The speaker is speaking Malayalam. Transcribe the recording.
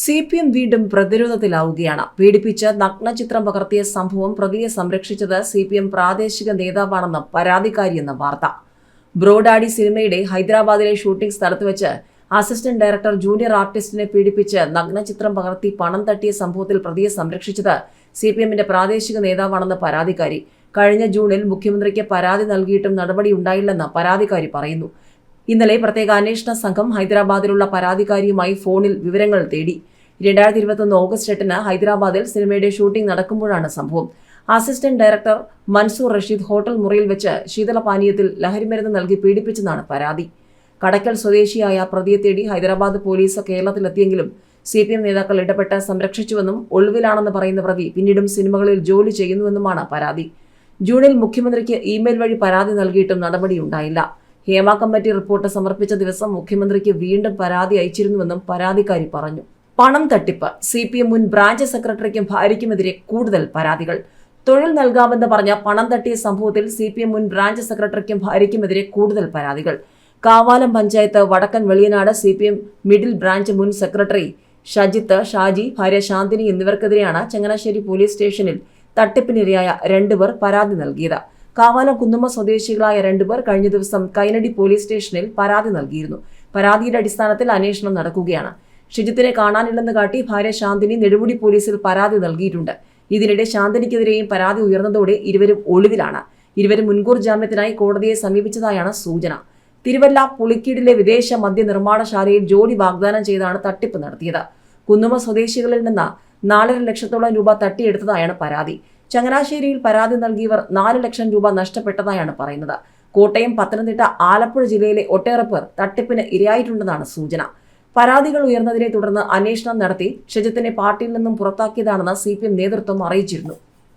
സി പി എം വീണ്ടും പ്രതിരോധത്തിലാവുകയാണ്. പീഡിപ്പിച്ച് നഗ്നചിത്രം പകർത്തിയ സംഭവം പ്രതിയെ സംരക്ഷിച്ചത് സി പി എം പ്രാദേശിക നേതാവാണെന്ന് പരാതിക്കാരിയെന്ന വാർത്ത. ബ്രോഡാഡി സിനിമയുടെ ഹൈദരാബാദിലെ ഷൂട്ടിംഗ് സ്ഥലത്ത് വെച്ച് അസിസ്റ്റന്റ് ഡയറക്ടർ ജൂനിയർ ആർട്ടിസ്റ്റിനെ പീഡിപ്പിച്ച് നഗ്നചിത്രം പകർത്തി പണം തട്ടിയ സംഭവത്തിൽ പ്രതിയെ സംരക്ഷിച്ചത് സി പി എമ്മിന്റെ പ്രാദേശിക നേതാവാണെന്ന് പരാതിക്കാരി. കഴിഞ്ഞ ജൂണിൽ മുഖ്യമന്ത്രിക്ക് പരാതി നൽകിയിട്ടും നടപടി നടപടിയുണ്ടായില്ലെന്ന് പരാതിക്കാരി പറയുന്നു. ഇന്നലെ പ്രത്യേക അന്വേഷണ സംഘം ഹൈദരാബാദിലുള്ള പരാതിക്കാരിയുമായി ഫോണിൽ വിവരങ്ങൾ തേടി. രണ്ടായിരത്തി ഇരുപത്തൊന്ന് ഓഗസ്റ്റ് എട്ടിന് ഹൈദരാബാദിൽ സിനിമയുടെ ഷൂട്ടിംഗ് നടക്കുമ്പോഴാണ് സംഭവം. Assistant director Mansoor Rasheed hotel മുറിയിൽ വെച്ച് ശീതളപാനീയത്തിൽ ലഹരിമരുന്ന് നൽകി പീഡിപ്പിച്ചെന്നാണ് പരാതി. കടക്കൽ സ്വദേശിയായ പ്രതിയെ തേടി ഹൈദരാബാദ് പോലീസ് കേരളത്തിലെത്തിയെങ്കിലും സി പി എം നേതാക്കൾ ഇടപെട്ട് സംരക്ഷിച്ചുവെന്നും ഒളിവിലാണെന്ന് പറയുന്ന പ്രതി പിന്നീടും സിനിമകളിൽ ജോലി ചെയ്യുന്നുവെന്നുമാണ് പരാതി. ജൂണിൽ മുഖ്യമന്ത്രിക്ക് ഇമെയിൽ വഴി പരാതി നൽകിയിട്ടും നടപടിയുണ്ടായില്ല. ഹേമ കമ്മിറ്റി റിപ്പോർട്ട് സമർപ്പിച്ച ദിവസം മുഖ്യമന്ത്രിക്ക് വീണ്ടും പരാതി അയച്ചിരുന്നുവെന്നും പരാതിക്കാരി പറഞ്ഞു. പണം തട്ടിപ്പ് സി പി എം മുൻ ബ്രാഞ്ച് സെക്രട്ടറിക്കും ഭാര്യയ്ക്കുമെതിരെ കൂടുതൽ പരാതികൾ. തൊഴിൽ നൽകാമെന്ന് പറഞ്ഞ പണം തട്ടിയ സംഭവത്തിൽ സി പി എം മുൻ ബ്രാഞ്ച് സെക്രട്ടറിക്കും ഭാര്യയ്ക്കുമെതിരെ കൂടുതൽ പരാതികൾ. കാവാലം പഞ്ചായത്ത് വടക്കൻ Veliyanad C P M middle branch മുൻ സെക്രട്ടറി ഷജിത്ത് ഷാജി ഭാര്യ ശാന്തിനി എന്നിവർക്കെതിരെയാണ് ചങ്ങനാശ്ശേരി പോലീസ് സ്റ്റേഷനിൽ തട്ടിപ്പിനിരയായ രണ്ടുപേർ പരാതി നൽകിയത്. കാവാലം കുന്നുമ്മ സ്വദേശികളായ രണ്ടുപേർ കഴിഞ്ഞ ദിവസം കൈനടി പോലീസ് സ്റ്റേഷനിൽ പരാതി നൽകിയിരുന്നു. പരാതിയുടെ അടിസ്ഥാനത്തിൽ അന്വേഷണം നടക്കുകയാണ്. ഷിജിത്തിനെ കാണാനില്ലെന്ന് കാട്ടി ഭാര്യ ശാന്തിനി നെടുമുടി പോലീസിൽ പരാതി നൽകിയിട്ടുണ്ട്. ഇതിനിടെ ശാന്തിനിക്കെതിരെയും പരാതി ഉയർന്നതോടെ ഇരുവരും ഒളിവിലാണ്. ഇരുവരും മുൻകൂർ ജാമ്യത്തിനായി കോടതിയെ സമീപിച്ചതായാണ് സൂചന. തിരുവല്ല പുളിക്കീടിലെ വിദേശ മദ്യ നിർമ്മാണശാലയിൽ ജോലി വാഗ്ദാനം ചെയ്താണ് തട്ടിപ്പ് നടത്തിയത്. കുന്നുമ സ്വദേശികളിൽ നിന്ന് നാലര ലക്ഷത്തോളം രൂപ തട്ടിയെടുത്തതായാണ് പരാതി. ചങ്ങനാശ്ശേരിയിൽ പരാതി നൽകിയവർ നാല് ലക്ഷം രൂപ നഷ്ടപ്പെട്ടതായാണ് പറയുന്നത്. കോട്ടയം പത്തനംതിട്ട ആലപ്പുഴ ജില്ലയിലെ ഒട്ടേറെ പേർ തട്ടിപ്പിന് ഇരയായിട്ടുണ്ടെന്നാണ് സൂചന. പരാതികൾ ഉയർന്നതിനെ തുടർന്ന് അന്വേഷണം നടത്തി ഷജിത്തിനെ പാർട്ടിയിൽ നിന്നും പുറത്താക്കിയതാണെന്ന് സി നേതൃത്വം അറിയിച്ചിരുന്നു.